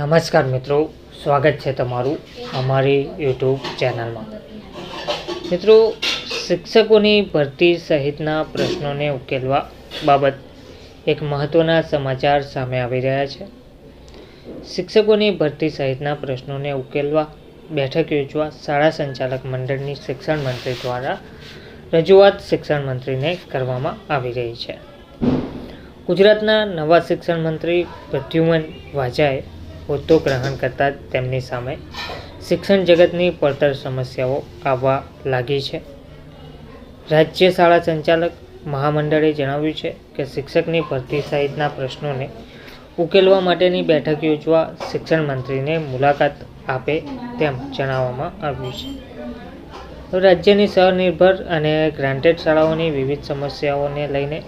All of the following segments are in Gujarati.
નમસ્કાર મિત્રો, સ્વાગત છે તમારું અમારી યુટ્યુબ ચેનલમાં. મિત્રો, શિક્ષકોની ભરતી સહિતના પ્રશ્નોને ઉકેલવા બાબત એક મહત્ત્વના સમાચાર સામે આવી રહ્યા છે. શિક્ષકોની ભરતી સહિતના પ્રશ્નોને ઉકેલવા બેઠક યોજવા શાળા સંચાલક મંડળની શિક્ષણ મંત્રી દ્વારા રજૂઆત શિક્ષણ મંત્રીને કરવામાં આવી રહી છે. ગુજરાતના નવા શિક્ષણ મંત્રી પ્રદ્યુમન વાજાએ હોદ્દો ગ્રહણ કરતાં તેમની સામે શિક્ષણ જગતની પડતર સમસ્યાઓ આવવા લાગી છે. રાજ્ય શાળા સંચાલક મહામંડળે જણાવ્યું છે કે શિક્ષકની ભરતી સહિતના પ્રશ્નોને ઉકેલવા માટેની બેઠક યોજવા શિક્ષણ મંત્રીને મુલાકાત આપે તેમ જણાવવામાં આવ્યું છે. રાજ્યની સ્વનિર્ભર અને ગ્રાન્ટેડ શાળાઓની વિવિધ સમસ્યાઓને લઈને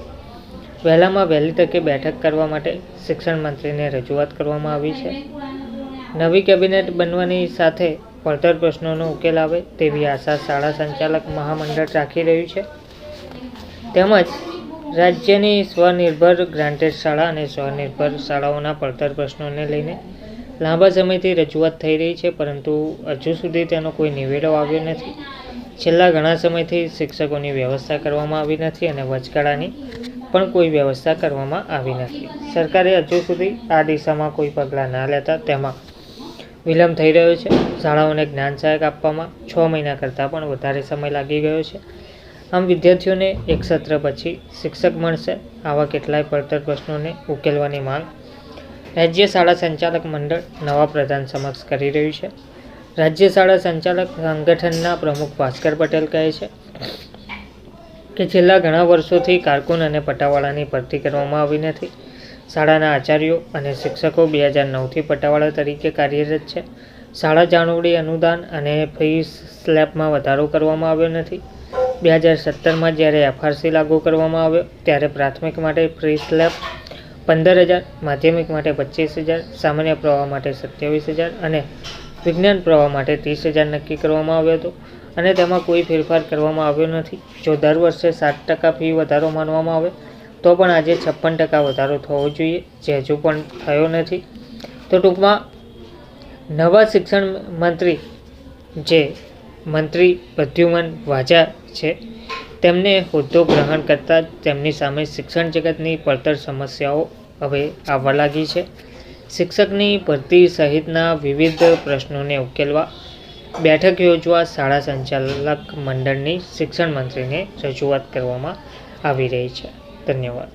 વહેલામાં વહેલી તકે બેઠક કરવા માટે શિક્ષણ મંત્રીને રજૂઆત કરવામાં આવી છે. નવી કેબિનેટ બનવાની સાથે પડતર પ્રશ્નોનો ઉકેલ આવે તેવી આશા શાળા સંચાલક મહામંડળ રાખી રહ્યું છે. તેમજ રાજ્યની સ્વનિર્ભર ગ્રાન્ટેડ શાળા અને સ્વનિર્ભર શાળાઓના પડતર પ્રશ્નોને લઈને લાંબા સમયથી રજૂઆત થઈ રહી છે, પરંતુ હજુ સુધી તેનો કોઈ નિવેડો આવ્યો નથી. છેલ્લા ઘણા સમયથી શિક્ષકોની વ્યવસ્થા કરવામાં આવી નથી અને વચગાળાની પણ કોઈ વ્યવસ્થા કરવામાં આવી નથી. સરકારે હજુ સુધી આ દિશામાં કોઈ પગલાં ના લેતા તેમાં વિલંબ થઈ રહ્યો છે. શાળાઓને જ્ઞાન સહાયક આપવામાં છ મહિના કરતાં પણ વધારે સમય લાગી ગયો છે. આમ વિદ્યાર્થીઓને એક સત્ર પછી શિક્ષક મળશે. આવા કેટલાય પડતર પ્રશ્નોને ઉકેલવાની માંગ રાજ્ય શાળા સંચાલક મંડળ નવા પ્રધાન સમક્ષ કરી રહ્યું છે. રાજ્ય શાળા સંચાલક સંગઠનના પ્રમુખ ભાસ્કર પટેલ કહે છે કે છેલ્લા ઘણા વર્ષોથી કારકુન અને પટાવાળાની ભરતી કરવામાં આવી નથી. શાળાના આચાર્યો અને શિક્ષકો બે હજાર નવથી પટાવાળા તરીકે કાર્યરત છે. શાળા જાળવણી અનુદાન અને ફી સ્લેબમાં વધારો કરવામાં આવ્યો નથી. બે હજાર સત્તરમાં જ્યારે એફઆરસી લાગુ કરવામાં આવ્યો, ત્યારે પ્રાથમિક માટે ફ્રી સ્લેબ પંદર હજાર, માધ્યમિક માટે પચીસ હજાર, સામાન્ય પ્રવાહ માટે સત્યાવીસ હજાર અને વિજ્ઞાન પ્રવાહ માટે ત્રીસ હજાર નક્કી કરવામાં આવ્યો હતો. અને તેમાં કોઈ ફેરફાર કરવામાં આવ્યો નથી. જો દર વર્ષે સાત ટકા ફી વધારો માનવામાં આવે, તો પણ આજે છપ્પન ટકા વધારો થવો જોઈએ, જે હજુ પણ થયો નથી. તો ટૂંકમાં, નવા શિક્ષણ મંત્રી જે મંત્રી પ્રદ્યુમન વાજા છે, તેમને હોદ્દો ગ્રહણ કરતાં તેમની સામે શિક્ષણ જગતની પડતર સમસ્યાઓ હવે આવવા લાગી છે. શિક્ષકની ભરતી સહિતના વિવિધ પ્રશ્નોને ઉકેલવા બેઠક યોજવા શાળા સંચાલક મંડળની શિક્ષણ મંત્રીને રજૂઆત કરવામાં આવી રહી છે. ધન્યવાદ.